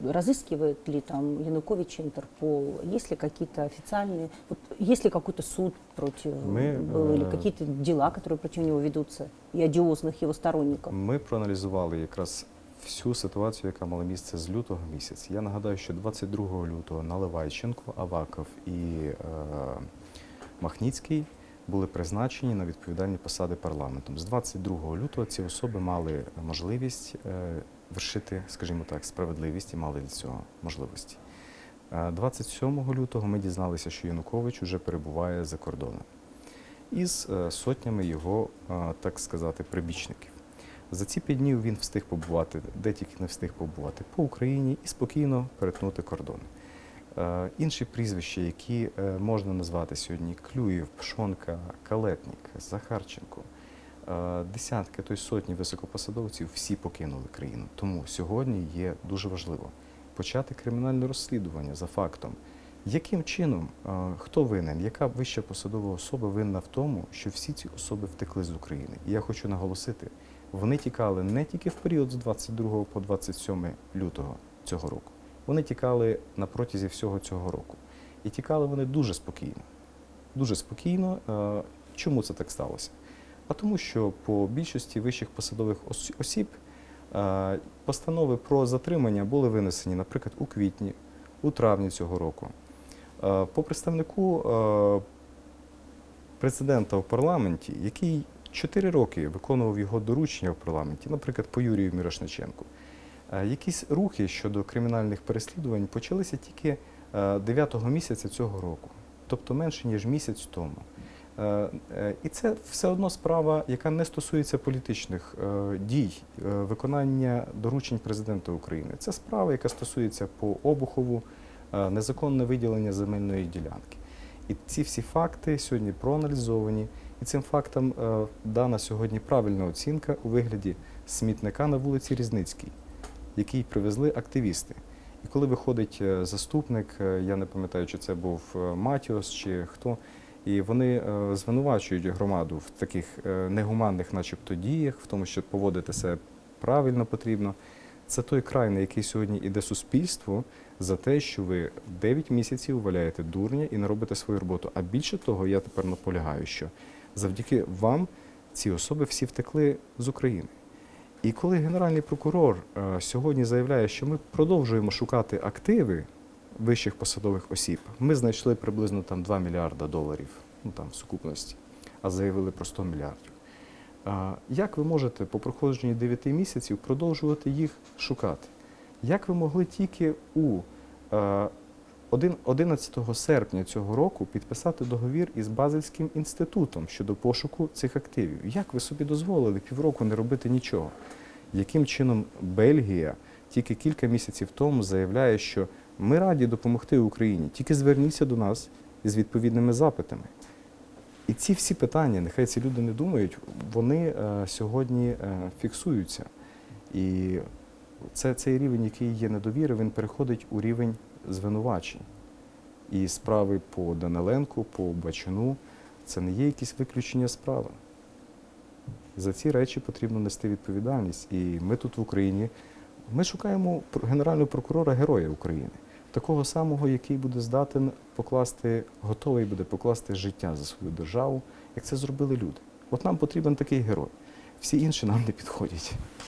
разыскивает ли там Янукович Интерпол? Есть ли какие-то официальные, вот, есть ли какой-то суд против Мы, был, или э, какие-то дела, которые против него ведутся, и одиозных его сторонников? Ми проаналізували якраз всю ситуацію, яка мала місце з лютого місяця. Я нагадаю, що 22 лютого Наливайченко, Аваков і е, Махніцький були призначені на відповідальні посади парламентом. З 22 лютого ці особи мали можливість е, вершити, скажімо так, справедливість і мали для цього можливості. Е, 27 лютого ми дізналися, що Янукович уже перебуває за кордоном із е, сотнями його, е, так сказати, прибічників. За ці п'ять днів він встиг побувати, де тільки не встиг побувати, по Україні і спокійно перетнути кордон. Е, Інші прізвища, які е, можна назвати сьогодні Клюєв, Пшонка, Калетнік, Захарченко, е, десятки, то й сотні високопосадовців всі покинули країну. Тому сьогодні є дуже важливо почати кримінальне розслідування за фактом, яким чином, хто винен, яка вища посадова особа винна в тому, що всі ці особи втекли з України. І я хочу наголосити, вони тікали не тільки в період з 22 по 27 лютого цього року. Вони тікали на протязі всього цього року. І тікали вони дуже спокійно. Дуже спокійно. Е, Чому це так сталося? А тому, що по більшості вищих посадових осіб е, постанови про затримання були винесені, наприклад, у квітні, у травні цього року. Е, По представнику президента в парламенті, який 4 роки виконував його доручення в парламенті, наприклад, по Юрію Мірошниченку, якісь рухи щодо кримінальних переслідувань почалися тільки 9 місяця цього року, тобто менше ніж місяць тому. Е, е, І це все одно справа, яка не стосується політичних е, дій, е, виконання доручень президента України. Це справа, яка стосується по обухову е, незаконне виділення земельної ділянки. І ці всі факти сьогодні проаналізовані, і цим фактам е, дана сьогодні правильна оцінка у вигляді смітника на вулиці Різницькій, який привезли активісти. І коли виходить е, заступник, е, я не пам'ятаю, чи це був е, Матіос чи хто, і вони звинувачують громаду в таких негуманних, начебто, діях, в тому, що поводити себе правильно потрібно. Це той край, на який сьогодні іде суспільство за те, що ви 9 місяців валяєте дурня і не робите свою роботу. А більше того, я тепер наполягаю, що завдяки вам ці особи всі втекли з України. І коли генеральний прокурор е, сьогодні заявляє, що ми продовжуємо шукати активи вищих посадових осіб, ми знайшли приблизно там 2 мільярда доларів, ну там в сукупності, а заявили про 100 мільярдів. Як ви можете по проходженні 9 місяців продовжувати їх шукати? Як ви могли тільки у е, 11 серпня цього року підписати договір із Базельським інститутом щодо пошуку цих активів? Як ви собі дозволили півроку не робити нічого? Яким чином Бельгія тільки кілька місяців тому заявляє, що ми раді допомогти Україні, тільки зверніться до нас із відповідними запитами. І ці всі питання, нехай ці люди не думають, вони е, сьогодні е, фіксуються. І це, цей рівень, який є недовіри, він переходить у рівень звинувачень. І справи по Даниленку, по Бачину це не є якісь виключення справи. За ці речі потрібно нести відповідальність. І ми тут в Україні ми шукаємо генерального прокурора героя України, такого самого, який буде здатен покласти, готовий буде покласти життя за свою державу, як це зробили люди. От нам потрібен такий герой. Всі інші нам не підходять.